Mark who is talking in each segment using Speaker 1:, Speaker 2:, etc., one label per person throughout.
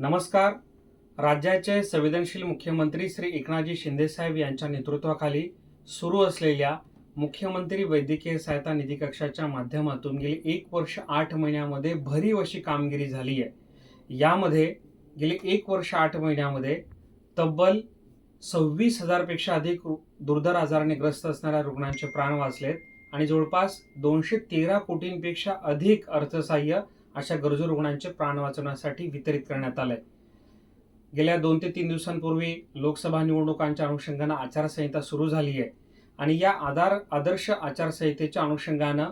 Speaker 1: नमस्कार. राज्याचे संवेदनशील मुख्यमंत्री श्री एकनाथजी शिंदेसाहेब यांच्या नेतृत्वाखाली सुरू असलेल्या मुख्यमंत्री वैद्यकीय सहायता निधी कक्षाच्या माध्यमातून गेली एक वर्ष आठ महिन्यामध्ये भरीव अशी कामगिरी झाली आहे. यामध्ये गेले एक वर्ष आठ महिन्यामध्ये तब्बल सव्वीस हजारपेक्षा अधिक रु- दुर्धर आजाराने ग्रस्त असणाऱ्या रुग्णांचे प्राण वाचलेत आणि जवळपास दोनशे तेरा कोटींपेक्षा अधिक अर्थसहाय्य अशा गरजू रुग्णांचे प्राण वाचवण्यासाठी वितरित करण्यात आलंय. गेल्या दोन ते तीन दिवसांपूर्वी लोकसभा निवडणुकांच्या अनुषंगानं आचारसंहिता सुरू झाली आहे आणि या आधार आदर्श आचारसंहितेच्या अनुषंगानं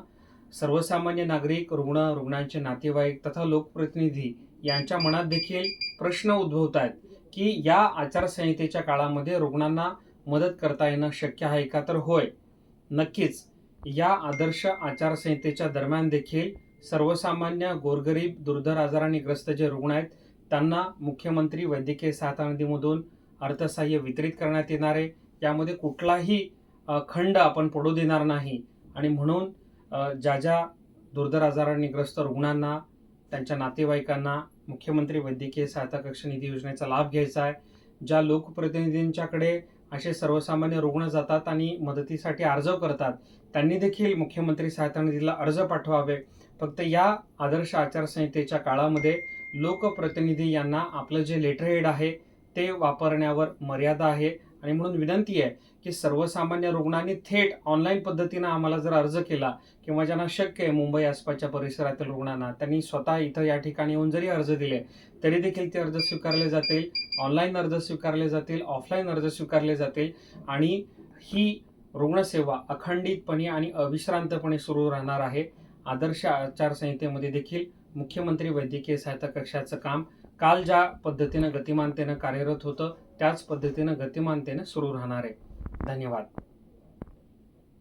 Speaker 1: सर्वसामान्य नागरिक रुग्ण रुग्णांचे नातेवाईक तथा लोकप्रतिनिधी यांच्या मनात देखील प्रश्न उद्भवत आहेत की या आचारसंहितेच्या काळामध्ये रुग्णांना मदत करता येणं शक्य आहे का? तर होय. नक्कीच या आदर्श आचारसंहितेच्या दरम्यान देखील सर्वसामान्य गोरगरीब दुर्धर आजाराने ग्रस्त जे रुग्ण आहेत त्यांना मुख्यमंत्री वैद्यकीय सहायता निधीमधून अर्थसहाय्य वितरित करण्यात येणार आहे. यामध्ये कुठलाही खंड आपण पडू देणार नाही. आणि म्हणून ज्या ज्या दुर्धर आजाराने ग्रस्त रुग्णांना त्यांच्या नातेवाईकांना मुख्यमंत्री वैद्यकीय सहायता कक्ष निधी योजनेचा लाभ घ्यायचा आहे ज्या लोकप्रतिनिधींच्याकडे असे सर्वसामान्य रुग्ण जातात आणि मदतीसाठी अर्ज करतात. त्यांनी देखील मुख्यमंत्री सहायता निधीला अर्ज पाठवावे. फक्त या आदर्श आचारसंहितेच्या काळामध्ये लोकप्रतिनिधी यांना आपलं जे लेटरहेड आहे ते वापरण्यावर मर्यादा आहे. आणि म्हणून विनंती आहे की सर्वसामान्य रुग्णांनी थेट ऑनलाईन पद्धतीनं आम्हाला जर अर्ज केला किंवा ज्यांना शक्य आहे मुंबई आसपासच्या परिसरातील रुग्णांना त्यांनी स्वतः इथं या ठिकाणी येऊन जरी अर्ज दिले तरी देखील ते अर्ज स्वीकारले जातील ऑनलाईन अर्ज स्वीकारले जातील ऑफलाईन अर्ज स्वीकारले जातील आणि ही रुग्णसेवा अखंडितपणे आणि अविश्रांतपणे सुरू राहणार आहे. आदर्श आचारसंहितेमध्ये देखील मुख्यमंत्री वैद्यकीय सहायता कक्षाचं काम काल ज्या पद्धतीनं गतिमानतेनं कार्यरत होतं त्याच पद्धतीनं गतिमानतेनं सुरू राहणार आहे. धन्यवाद.